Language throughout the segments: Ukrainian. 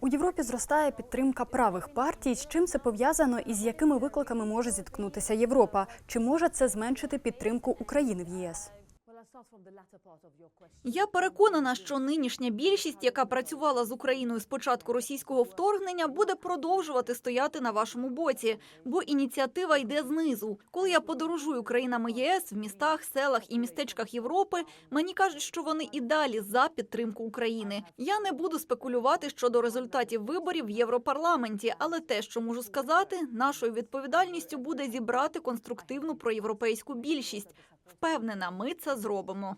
У Європі зростає підтримка правих партій. З чим це пов'язано і з якими викликами може зіткнутися Європа? Чи може це зменшити підтримку України в ЄС? Я переконана, що нинішня більшість, яка працювала з Україною з початку російського вторгнення, буде продовжувати стояти на вашому боці, бо ініціатива йде знизу. Коли я подорожую країнами ЄС в містах, селах і містечках Європи, мені кажуть, що вони і далі за підтримку України. Я не буду спекулювати щодо результатів виборів в Європарламенті, але те, що можу сказати, нашою відповідальністю буде зібрати конструктивну проєвропейську більшість. Впевнена, ми це зробимо.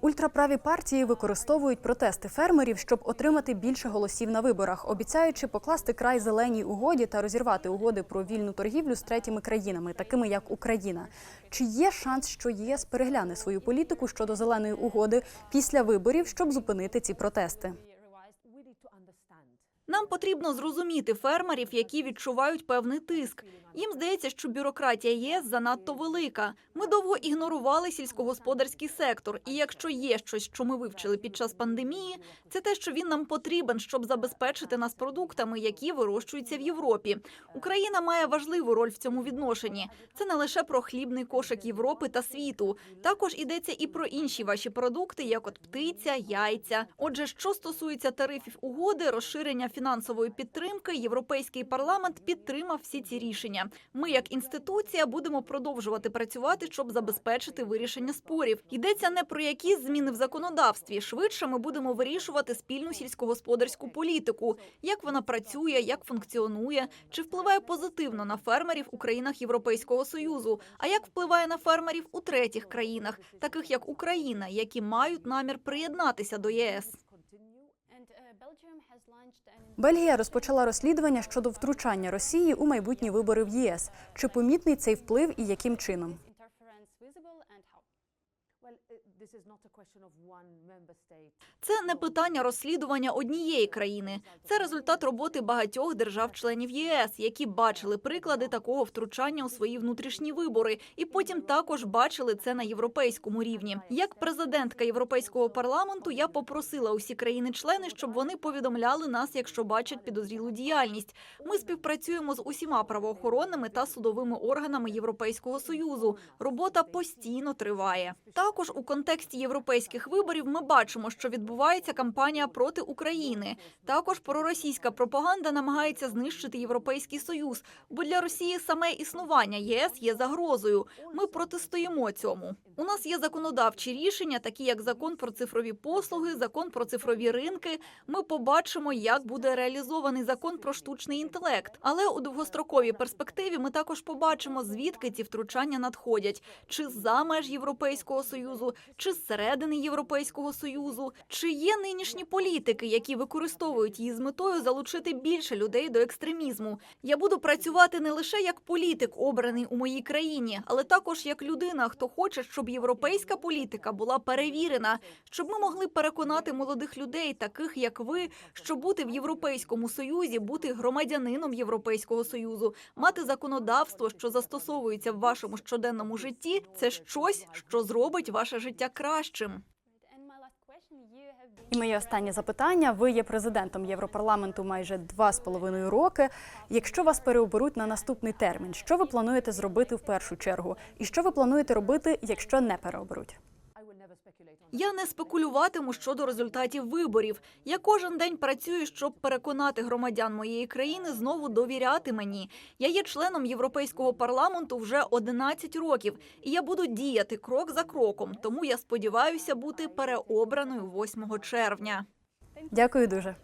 Ультраправі партії використовують протести фермерів, щоб отримати більше голосів на виборах, обіцяючи покласти край зеленій угоді та розірвати угоди про вільну торгівлю з третіми країнами, такими як Україна. Чи є шанс, що ЄС перегляне свою політику щодо зеленої угоди після виборів, щоб зупинити ці протести? Нам потрібно зрозуміти фермерів, які відчувають певний тиск. Їм здається, що бюрократія ЄС занадто велика. Ми довго ігнорували сільськогосподарський сектор. І якщо є щось, що ми вивчили під час пандемії, це те, що він нам потрібен, щоб забезпечити нас продуктами, які вирощуються в Європі. Україна має важливу роль в цьому відношенні. Це не лише про хлібний кошик Європи та світу. Також йдеться і про інші ваші продукти, як от птиця, яйця. Отже, що стосується тарифів угоди, розширення фінансової підтримки, європейський парламент підтримав всі ці рішення. Ми, як інституція, будемо продовжувати працювати, щоб забезпечити вирішення спорів. Йдеться не про якісь зміни в законодавстві. Швидше ми будемо вирішувати спільну сільськогосподарську політику, як вона працює, як функціонує, чи впливає позитивно на фермерів у країнах Європейського союзу, а як впливає на фермерів у третіх країнах, таких як Україна, які мають намір приєднатися до ЄС. Бельгія розпочала розслідування щодо втручання Росії у майбутні вибори в ЄС. Чи помітний цей вплив і яким чином? Це не питання розслідування однієї країни. Це результат роботи багатьох держав-членів ЄС, які бачили приклади такого втручання у свої внутрішні вибори, і потім також бачили це на європейському рівні. Як президентка Європейського парламенту, я попросила усі країни-члени, щоб вони повідомляли нас, якщо бачать підозрілу діяльність. Ми співпрацюємо з усіма правоохоронними та судовими органами Європейського союзу. Робота постійно триває. Також у контексті європейських виборів ми бачимо, що відбувається кампанія проти України. Також проросійська пропаганда намагається знищити європейський союз, бо для Росії саме існування ЄС є загрозою. Ми протистоїмо цьому. У нас є законодавчі рішення, такі як закон про цифрові послуги, закон про цифрові ринки. Ми побачимо, як буде реалізований закон про штучний інтелект. Але у довгостроковій перспективі ми також побачимо, звідки ці втручання надходять, чи за меж Європейського союзу, чи зсередини Європейського союзу, чи є нинішні політики, які використовують її з метою залучити більше людей до екстремізму. Я буду працювати не лише як політик, обраний у моїй країні, але також як людина, хто хоче, щоб європейська політика була перевірена, щоб ми могли переконати молодих людей, таких як ви, що бути в Європейському Союзі, бути громадянином Європейського Союзу, мати законодавство, що застосовується в вашому щоденному житті, це щось, що зробить ваше життя кращим. І моє останнє запитання: ви є президентом Європарламенту майже два з половиною роки. Якщо вас переоберуть на наступний термін, що ви плануєте зробити в першу чергу? І що ви плануєте робити, якщо не переоберуть? Я не спекулюватиму щодо результатів виборів. Я кожен день працюю, щоб переконати громадян моєї країни знову довіряти мені. Я є членом Європейського парламенту вже 11 років, і я буду діяти крок за кроком. Тому я сподіваюся бути переобраною 8 червня. Дякую дуже.